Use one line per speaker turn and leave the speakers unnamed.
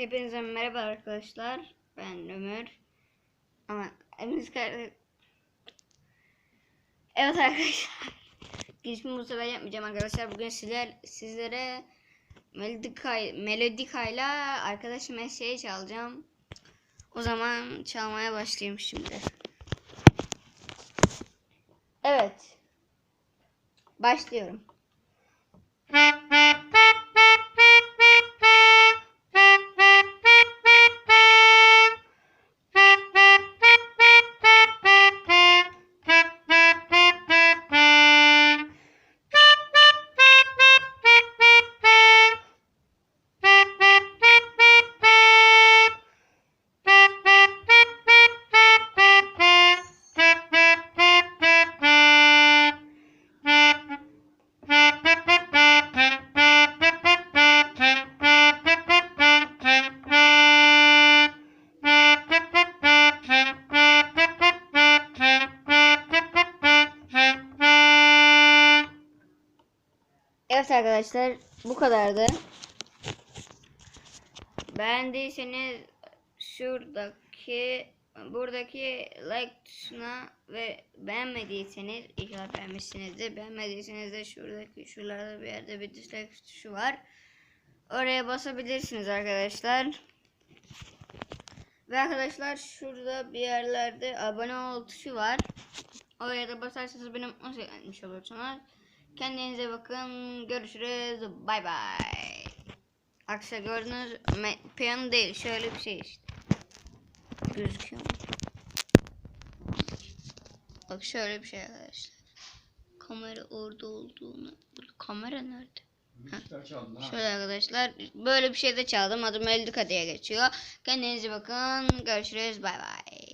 Hepinize merhaba arkadaşlar. Ben Ömür. Ama eminiz Evet arkadaşlar. Girişimi bu sefer yapmayacağım arkadaşlar. Bugün sizler sizlere Melodika, Melodika ile arkadaş mesleği çalacağım. O zaman çalmaya başlayayım şimdi. Evet. Başlıyorum. Evet arkadaşlar bu kadardı. Beğendiyseniz şuradaki buradaki like tuşuna ve beğenmediyseniz inşallah beğenmişsinizdir. Beğenmediyseniz de şuradaki şuralarda bir yerde bir dislike tuşu var. Oraya basabilirsiniz arkadaşlar. Ve arkadaşlar şurada bir yerlerde abone ol tuşu var. Oraya da basarsanız benim nasıl etmiş olursunuz. Kendinize bakın. Görüşürüz. Bay bay. Arkadaşlar gördüğünüz me- piyano değil. Şöyle bir şey işte. Gözüküyor mu? Bak şöyle bir şey arkadaşlar. Kamera orada olduğunu. Kamera nerede?
Ha.
Şöyle arkadaşlar. Böyle bir şey de çaldım. Adım Eldika diye geçiyor. Kendinize bakın. Görüşürüz. Bay bay.